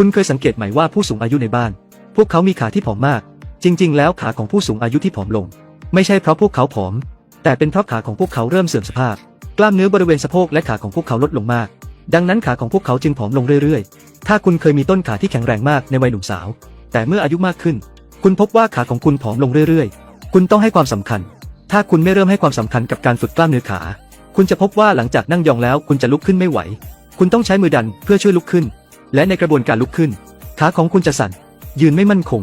คุณเคยสังเกตไหมว่าผู้สูงอายุในบ้าน พวกเขามีขาที่ผอมมาก จริง ๆ แล้วขาของผู้สูงอายุที่ผอมลง ไม่ใช่เพราะพวกเขาผอม แต่เป็นเพราะขาของพวกเขาเริ่มเสื่อมสภาพ กล้ามเนื้อบริเวณสะโพกและขาของพวกเขาลดลงมาก ดังนั้นขาของพวกเขาจึงผอมลงเรื่อยๆ ถ้าคุณเคยมีต้นขาที่แข็งแรงมากในวัยหนุ่มสาว แต่เมื่ออายุมากขึ้น คุณพบว่าขาของคุณผอมลงเรื่อยๆ คุณต้องให้ความสำคัญ ถ้าคุณไม่เริ่มให้ความสำคัญกับการฝึกกล้ามเนื้อขา คุณจะพบว่าหลังจากนั่งยองแล้ว คุณจะลุกขึ้นไม่ไหว คุณต้องใช้มือดันเพื่อช่วยลุกขึ้น และในกระบวนการลุกขึ้น ขาของคุณจะสั่น ยืนไม่มั่นคง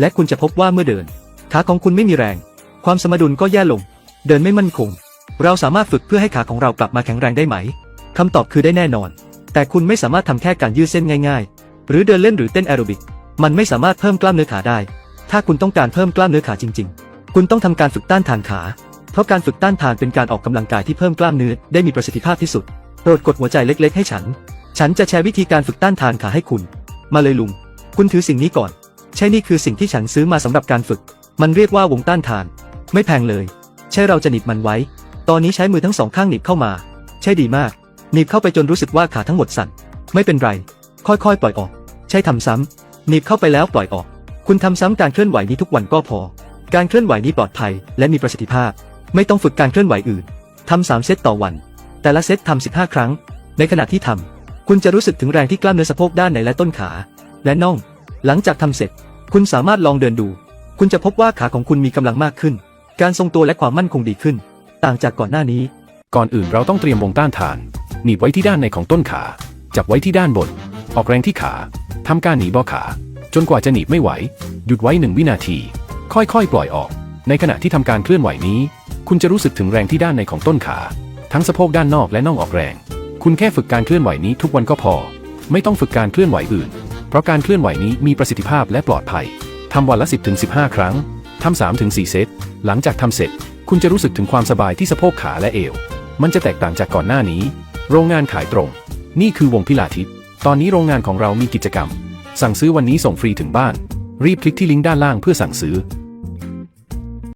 และคุณจะพบว่าเมื่อเดิน ขาของคุณไม่มีแรง ความสมดุลก็แย่ลง เดินไม่มั่นคง เราสามารถฝึกเพื่อให้ขาของเรากลับมาแข็งแรงได้ไหมคำตอบคือได้แน่นอน แต่คุณไม่สามารถทำแค่การยืดเส้นง่าย ๆ หรือเดินเล่นหรือเต้นแอโรบิก มันไม่สามารถเพิ่มกล้ามเนื้อขาได้ ถ้าคุณต้องการเพิ่มกล้ามเนื้อขาจริง ๆ คุณต้องทำการฝึกต้านทานขา เพราะการฝึกต้านทานเป็นการออกกำลังกายที่เพิ่มกล้ามเนื้อได้มีประสิทธิภาพที่สุดโปรดกดหัวใจเล็ก ๆ ให้ฉัน ฉันจะแชร์วิธีการฝึกต้านทานขาให้คุณ มาเลยลุง คุณถือสิ่งนี้ก่อน ใช่นี่คือสิ่งที่ฉันซื้อมาสำหรับการฝึก มันเรียกว่าวงต้านทาน ไม่แพงเลย ใช่เราจะหนีบมันไว้ ตอนนี้ใช้มือทั้งสองข้างหนีบเข้ามา ใช่ดีมาก หนีบเข้าไปจนรู้สึกว่าขาทั้งหมดสั่น ไม่เป็นไร ค่อยๆ ปล่อยออก ใช่ทำซ้ำหนีบเข้าไปแล้วปล่อยออก คุณทำซ้ำการเคลื่อนไหวนี้ทุกวันก็พอ การเคลื่อนไหวนี้ปลอดภัย และมีประสิทธิภาพ ไม่ต้องฝึกการเคลื่อนไหวอื่นทำสามเซตต่อวัน แต่ละเซตทำ15 ครั้ง ในขณะที่ทำ คุณจะรู้สึกถึงแรงที่กล้ามเนื้อสะโพกด้านในและต้นขา และน่อง หลังจากทำเสร็จ คุณสามารถลองเดินดู คุณจะพบว่าขาของคุณมีกำลังมากขึ้น การทรงตัวและความมั่นคงดีขึ้น ต่างจากก่อนหน้านี้ ก่อนอื่นเราต้องเตรียมวงต้านทาน หนีบไว้ที่ด้านในของต้นขา จับไว้ที่ด้านบน ออกแรงที่ขาทำการหนีบอขา จนกว่าจะหนีบไม่ไหว หยุดไว้หนึ่งวินาที ค่อยๆ ปล่อยออก ในขณะที่ทำการเคลื่อนไหวนี้ คุณจะรู้สึกถึงแรงที่ด้านในของต้นขา ทั้งสะโพกด้านนอกและน่องออกแรง คุณแค่ฝึกการเคลื่อนไหวนี้ทุกวันก็พอ ไม่ต้องฝึกการเคลื่อนไหวอื่น เพราะการเคลื่อนไหวนี้มีประสิทธิภาพและปลอดภัยทำวันละ 10-15 ครั้งทำ3-4 เซต หลังจากทำเสร็จ คุณจะรู้สึกถึงความสบายที่สะโพกขาและเอว มันจะแตกต่างจากก่อนหน้านี้ โรงงานขายตรง นี่คือวงพิลาทิสตอนนี้โรงงานของเรามีกิจกรรม สั่งซื้อวันนี้ส่งฟรีถึงบ้าน รีบคลิกที่ลิงก์ด้านล่างเพื่อสั่งซื้อ